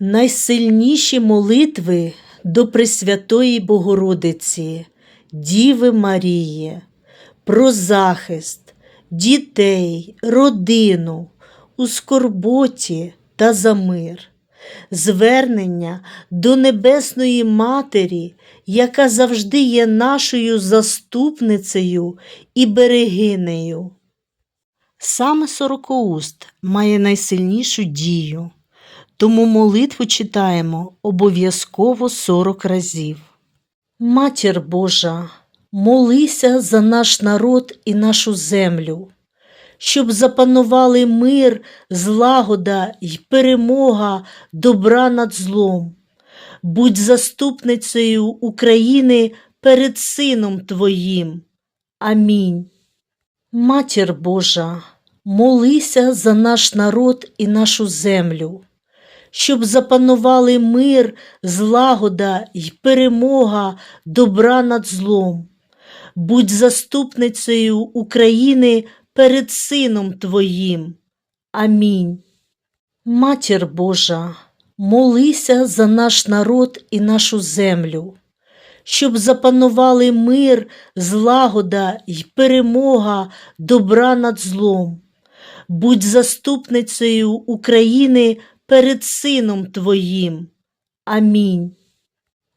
Найсильніші молитви до Пресвятої Богородиці, Діви Марії, про захист дітей, родину у скорботі та за мир, звернення до Небесної Матері, яка завжди є нашою заступницею і берегинею. Саме сорокоуст має найсильнішу дію, тому молитву читаємо обов'язково сорок разів. Матір Божа, молися за наш народ і нашу землю, щоб запанували мир, злагода й перемога добра над злом. Будь заступницею України перед Сином Твоїм. Амінь. Матір Божа, молися за наш народ і нашу землю, щоб запанували мир, злагода й перемога добра над злом. Будь заступницею України перед Сином Твоїм. Амінь. Матір Божа, молися за наш народ і нашу землю, щоб запанували мир, злагода й перемога добра над злом. Будь заступницею України перед Сином Твоїм. Амінь.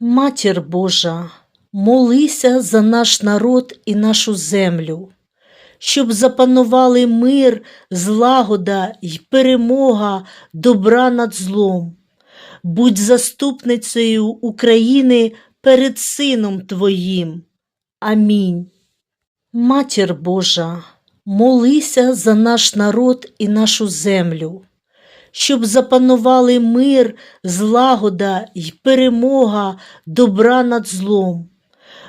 Матір Божа, молися за наш народ і нашу землю, щоб запанували мир, злагода й перемога добра над злом. Будь заступницею України перед Сином Твоїм. Амінь. Матір Божа, молися за наш народ і нашу землю, щоб запанували мир, злагода й перемога добра над злом.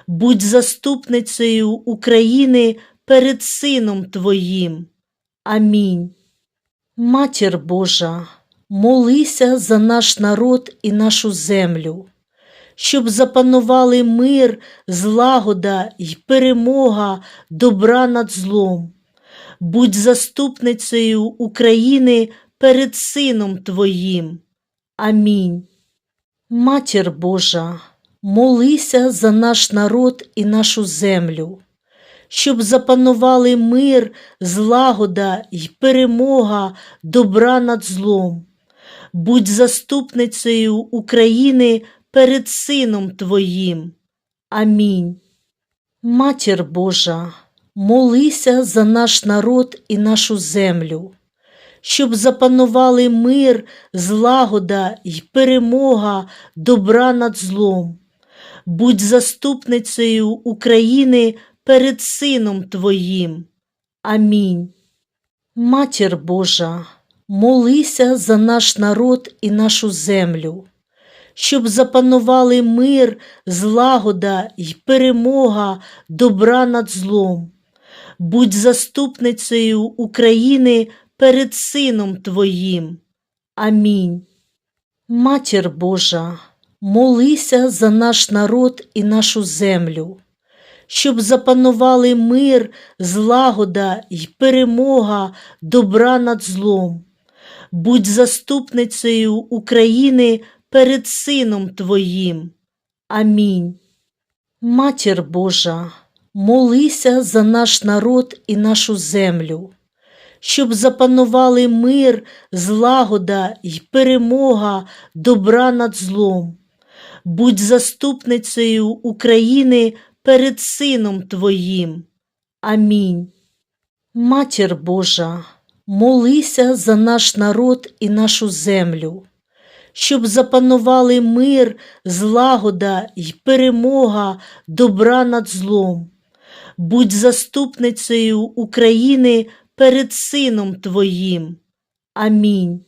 Будь заступницею України перед Сином Твоїм. Амінь. Матір Божа, молися за наш народ і нашу землю, щоб запанували мир, злагода й перемога добра над злом. Будь заступницею України перед Сином Твоїм. Амінь. Матір Божа, молися за наш народ і нашу землю, щоб запанували мир, злагода й перемога добра над злом. Будь заступницею України перед Сином Твоїм. Амінь. Матір Божа, молися за наш народ і нашу землю, щоб запанували мир, злагода й перемога добра над злом. Будь заступницею України перед Сином Твоїм. Амінь. Матір Божа, молися за наш народ і нашу землю, щоб запанували мир, злагода й перемога добра над злом. Будь заступницею України перед Сином Твоїм. Амінь. Матір Божа, молися за наш народ і нашу землю, щоб запанували мир, злагода й перемога добра над злом. Будь заступницею України перед Сином Твоїм. Амінь. Матір Божа, молися за наш народ і нашу землю, щоб запанували мир, злагода й перемога добра над злом. Будь заступницею України перед Сином Твоїм. Амінь. Матір Божа, молися за наш народ і нашу землю, щоб запанували мир, злагода й перемога добра над злом. Будь заступницею України перед Сином Твоїм. Амінь.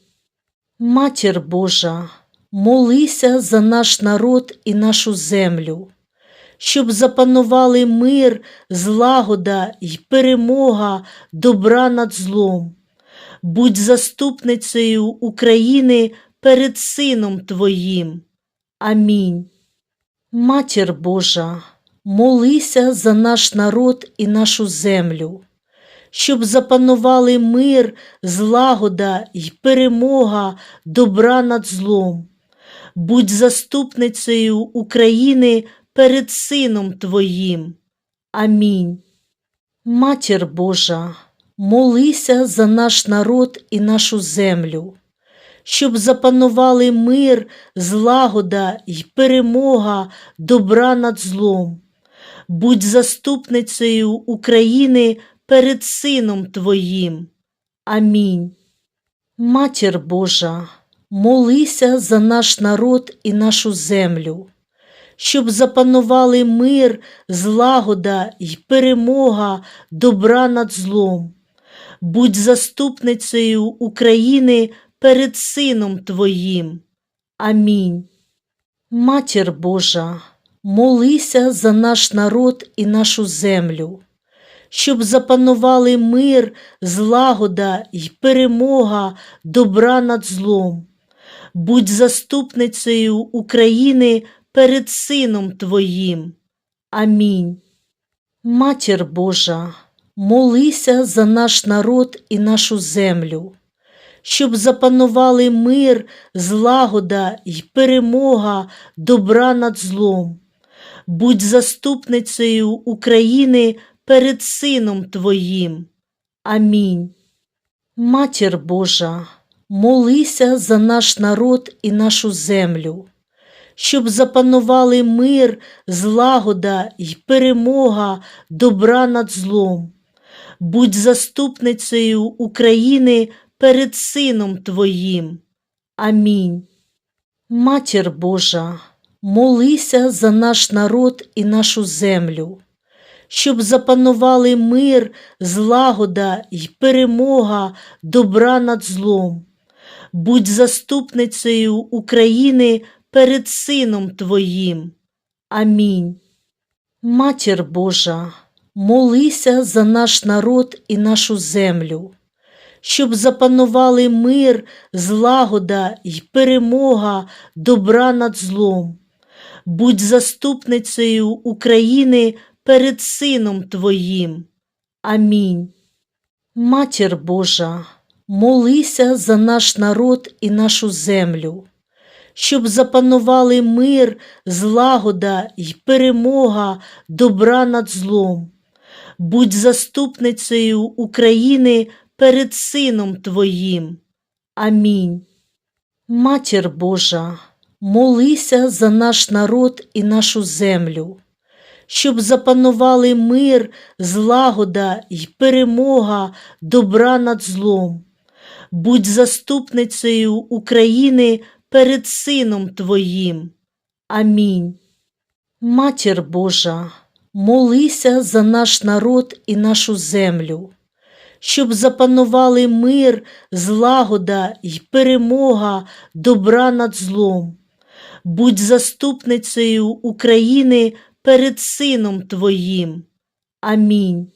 Матір Божа, молися за наш народ і нашу землю, щоб запанували мир, злагода й перемога добра над злом. Будь заступницею України перед Сином Твоїм. Амінь. Матір Божа, молися за наш народ і нашу землю, щоб запанували мир, злагода й перемога добра над злом. будь заступницею України перед Сином Твоїм. Амінь. Матір Божа, молися за наш народ і нашу землю, щоб запанували мир, злагода й перемога добра над злом. Будь заступницею України перед Сином Твоїм. Амінь. Матір Божа, молися за наш народ і нашу землю, щоб запанували мир, злагода й перемога добра над злом. Будь заступницею України перед Сином Твоїм. Амінь. Матір Божа, молися за наш народ і нашу землю, щоб запанували мир, злагода й перемога добра над злом. Будь заступницею України перед Сином Твоїм. Амінь. Матір Божа, молися за наш народ і нашу землю, щоб запанували мир, злагода й перемога добра над злом. Будь заступницею України перед Сином Твоїм. Амінь. Матір Божа, молися за наш народ і нашу землю, щоб запанували мир, злагода й перемога добра над злом. Будь заступницею України перед Сином Твоїм. Амінь. Матір Божа, молися за наш народ і нашу землю, щоб запанували мир, злагода й перемога добра над злом. Будь заступницею України перед Сином Твоїм. Амінь. Матір Божа, молися за наш народ і нашу землю, щоб запанували мир, злагода й перемога добра над злом. Будь заступницею України перед Сином Твоїм. Амінь. Матір Божа, молися за наш народ і нашу землю, щоб запанували мир, злагода й перемога добра над злом. Будь заступницею України перед Сином Твоїм. Амінь. Матір Божа, молися за наш народ і нашу землю, щоб запанували мир, злагода й перемога добра над злом. Будь заступницею України перед Сином Твоїм. Амінь. Матір Божа, молися за наш народ і нашу землю, щоб запанували мир, злагода й перемога добра над злом. Будь заступницею України перед Сином Твоїм. Амінь.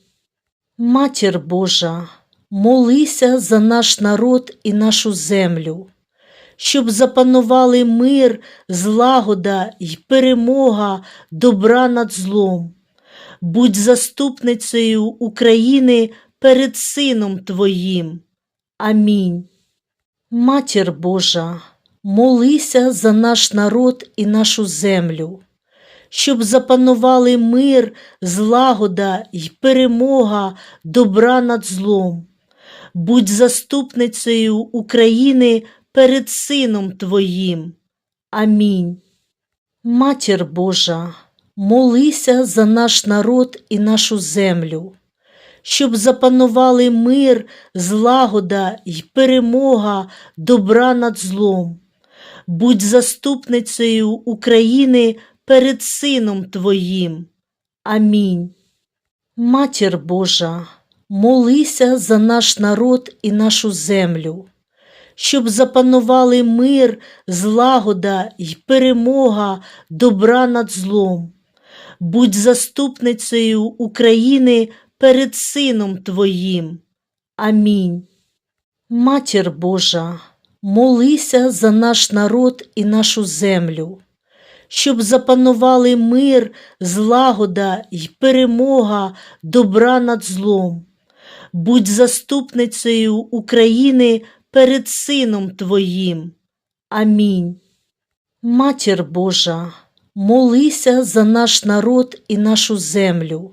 Матір Божа, молися за наш народ і нашу землю, щоб запанували мир, злагода й перемога добра над злом. Будь заступницею України перед Сином Твоїм. Амінь. Матір Божа, молися за наш народ і нашу землю, щоб запанували мир, злагода й перемога добра над злом. Будь заступницею України перед Сином Твоїм. Амінь. Матір Божа, молися за наш народ і нашу землю, щоб запанували мир, злагода й перемога добра над злом. Будь заступницею України перед Сином Твоїм. Амінь. Матір Божа, молися за наш народ і нашу землю, щоб запанували мир, злагода й перемога добра над злом. Будь заступницею України перед Сином Твоїм. Амінь. Матір Божа, молися за наш народ і нашу землю, щоб запанували мир, злагода й перемога добра над злом. Будь заступницею України перед Сином Твоїм. Амінь. Матір Божа, молися за наш народ і нашу землю,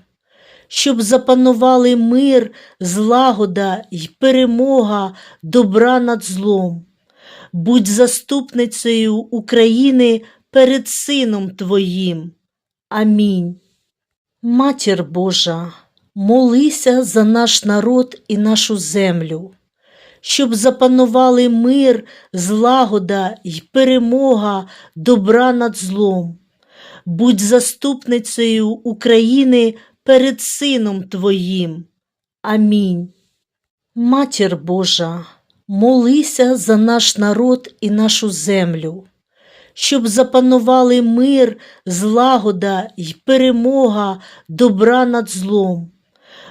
щоб запанували мир, злагода й перемога добра над злом. Будь заступницею України перед Сином Твоїм. Амінь. Матір Божа, молися за наш народ і нашу землю, щоб запанували мир, злагода й перемога добра над злом. Будь заступницею України перед Сином Твоїм. Амінь. Матір Божа, молися за наш народ і нашу землю, щоб запанували мир, злагода й перемога добра над злом.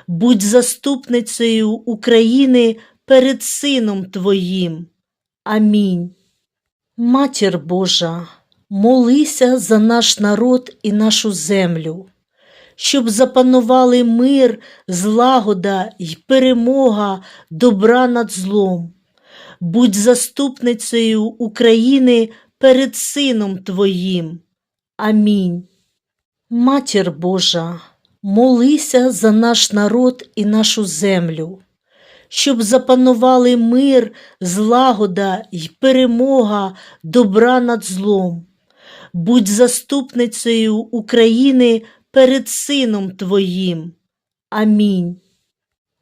Будь заступницею України перед Сином Твоїм. Амінь. Матір Божа, молися за наш народ і нашу землю, щоб запанували мир, злагода й перемога добра над злом. Будь заступницею України перед Сином Твоїм. Амінь. Матір Божа, молися за наш народ і нашу землю, щоб запанували мир, злагода й перемога добра над злом. Будь заступницею України перед Сином Твоїм. Амінь.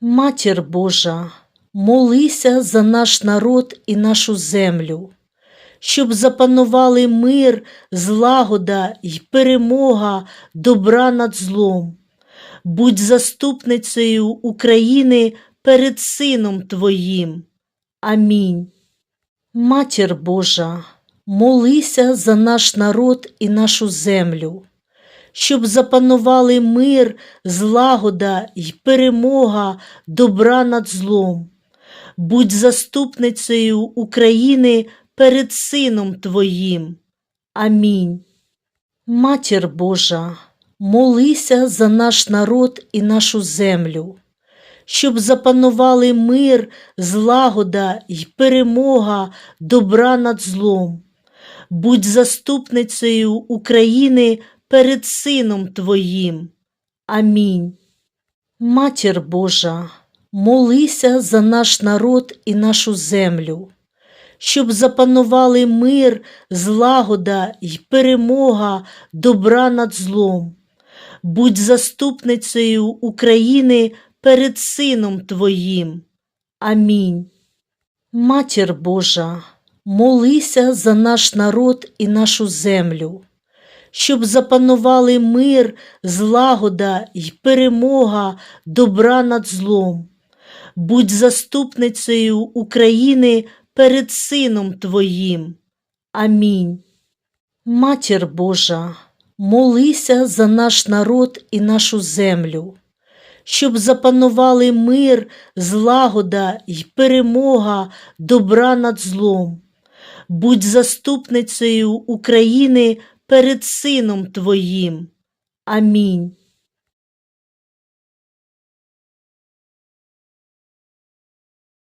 Матір Божа, молися за наш народ і нашу землю, щоб запанували мир, злагода й перемога добра над злом. Будь заступницею України перед Сином Твоїм. Амінь. Матір Божа, молися за наш народ і нашу землю, щоб запанували мир, злагода й перемога добра над злом. Будь заступницею України перед Сином Твоїм. Амінь. Матір Божа, молися за наш народ і нашу землю, щоб запанували мир, злагода й перемога добра над злом. Будь заступницею України перед Сином Твоїм. Амінь. Матір Божа, молися за наш народ і нашу землю, щоб запанували мир, злагода й перемога добра над злом. Будь заступницею України перед Сином Твоїм. Амінь. Матір Божа, молися за наш народ і нашу землю, щоб запанували мир, злагода й перемога добра над злом. Будь заступницею України перед Сином Твоїм. Амінь. Матір Божа, молися за наш народ і нашу землю, щоб запанували мир, злагода й перемога добра над злом. Будь заступницею України перед Сином Твоїм. Амінь.